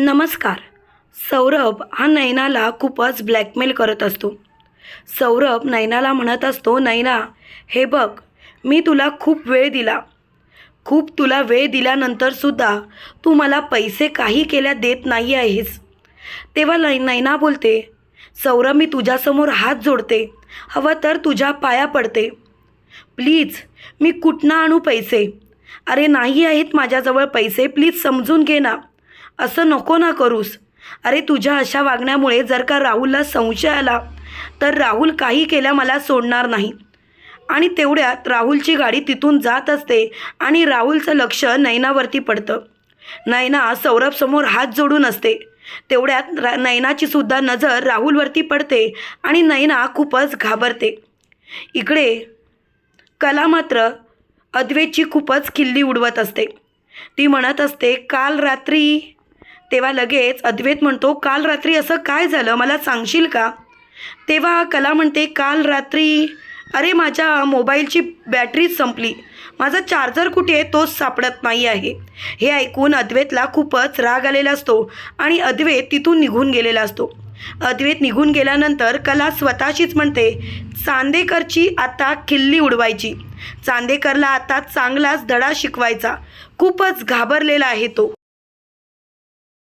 नमस्कार. सौरभ हा नैनाला खूपच ब्लॅकमेल करत असतो. सौरभ नैनाला म्हणत असतो नैना हे बघ मी तुला खूप वेळ दिला. खूप तुला वेळ दिल्यानंतरसुद्धा तू मला पैसे काही केल्या देत नाही आहेस. तेव्हा नै नैना बोलते सौरभ मी तुझ्यासमोर हात जोडते. हवं तर तुझ्या पाया पडते. प्लीज मी कुठनं आणू पैसे? अरे नाही आहेत माझ्याजवळ पैसे. प्लीज समजून घे ना. असं नको ना करूस. अरे तुझ्या अशा वागण्यामुळे जर का राहुलला संशय आला तर राहुल काही केल्या मला सोडणार नाही. आणि तेवढ्यात राहुलची गाडी तिथून जात असते आणि राहुलचं लक्ष नैनावरती पडतं. नैना सौरभसमोर हात जोडून असते. तेवढ्यात रा नैनाची सुद्धा नजर राहुलवरती पडते आणि नैना खूपच घाबरते. इकडे कला मात्र अद्वेची खूपच खिल्ली उडवत असते. ती म्हणत असते काल रात्री तेव्हा लगेच अद्वैत म्हणतो काल रात्री असं काय झालं? मला सांगशील का? तेव्हा कला म्हणते काल रात्री अरे माझ्या मोबाईलची बॅटरीच संपली. माझा चार्जर कुठे आहे? तोच सापडत नाही आहे. हे ऐकून अद्वैतला खूपच राग आलेला असतो आणि अद्वैत तिथून निघून गेलेला असतो. अद्वैत निघून गेल्यानंतर कला स्वतःशीच म्हणते चांदेकरची आता खिल्ली उडवायची. चांदेकरला आता चांगलाच धडा शिकवायचा. खूपच घाबरलेला आहे तो.